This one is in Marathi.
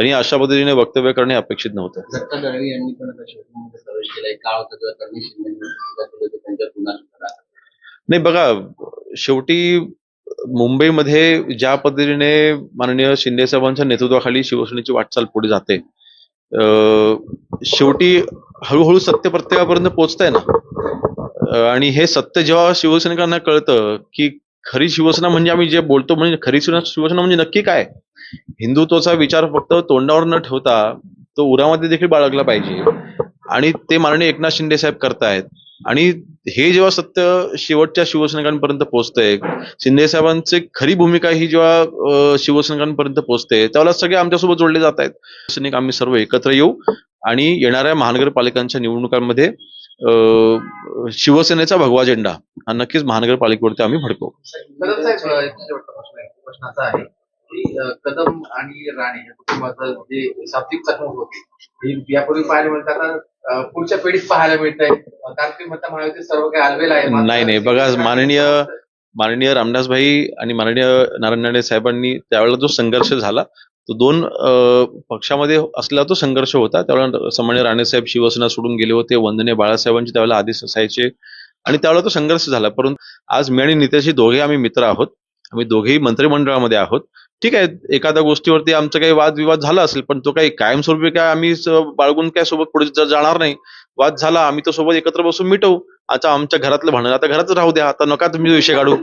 त्यांनी अशा पद्धतीने वक्तव्य करणे अपेक्षित नव्हतं. नाही बघा शेवटी मुंबईमध्ये ज्या पद्धतीने माननीय शिंदे साहेबांच्या नेतृत्वाखाली शिवसेनेची वाटचाल पुढे जाते शेवटी हळूहळू सत्य प्रत्येकापर्यंत पोहोचत आहे ना आणि हे सत्य जेव्हा शिवसैनिकांना कळतं की खरी शिवसेना म्हणजे आम्ही जे बोलतो म्हणजे खरी शिवसेना शिवसेना म्हणजे नक्की काय? हिंदुत्वाचा विचार फक्त तोंडावर न ठेवता तो उरामध्ये देखील बाळगला पाहिजे. आणि ते माननीय एकनाथ शिंदे साहेब करतायत. आणि हे जेव्हा सत्य शेवटच्या शिवसैनिकांपर्यंत पोहोचतंय शिंदे साहेबांची खरी भूमिका ही जेव्हा शिवसैनिकांपर्यंत पोहोचते त्यावेळेला सगळे आमच्यासोबत जोडले जात आहेत सैनिक आम्ही सर्व एकत्र येऊ आणि येणाऱ्या महानगरपालिकांच्या निवडणुकांमध्ये शिवसेनेचा भगवा झेंडा हा नक्कीच महानगरपालिकेवरती आम्ही भडकवू. कदम आणि राणे या कुटुंबाचं जे शाब्दिक चकमक होती ही यापूर्वी पाहायला मिळतं. आता पुढच्या पिढीत पाहायला मिळत आहे कारण की मता महायुती सर्व काही आलवेल आहे. नाही, नाही. बघा, माननीय- माननीय रामदासभाई आणि माननीय नारायण राणे साहेबांनी त्यावेळेला जो संघर्ष झाला तो दोन पक्षामध्ये असलेला तो संघर्ष होता. त्यावेळेला सामान्य राणेसाहेब शिवसेना सोडून गेले होते वंदने बाळासाहेबांचे त्यावेळेला आदेश असायचे आणि त्यावेळेला तो संघर्ष झाला. परंतु आज मी आणि नितेशजी दोघे आम्ही मित्र आहोत. आम्ही दोघेही मंत्रिमंडळामध्ये आहोत. ठीक आहे एखाद्या गोष्टीवरती आमचा काही वादविवाद झाला असेल पण तो काही कायमस्वरूपी काय आम्ही बाळगून काय सोबत पुढे जाणार नाही. वाद झाला आम्ही तो सोबत एकत्र बसून मिटवू. आता आमच्या घरातलं भांडण आता घरातच राहू द्या आता नका तुम्ही विषय काढू.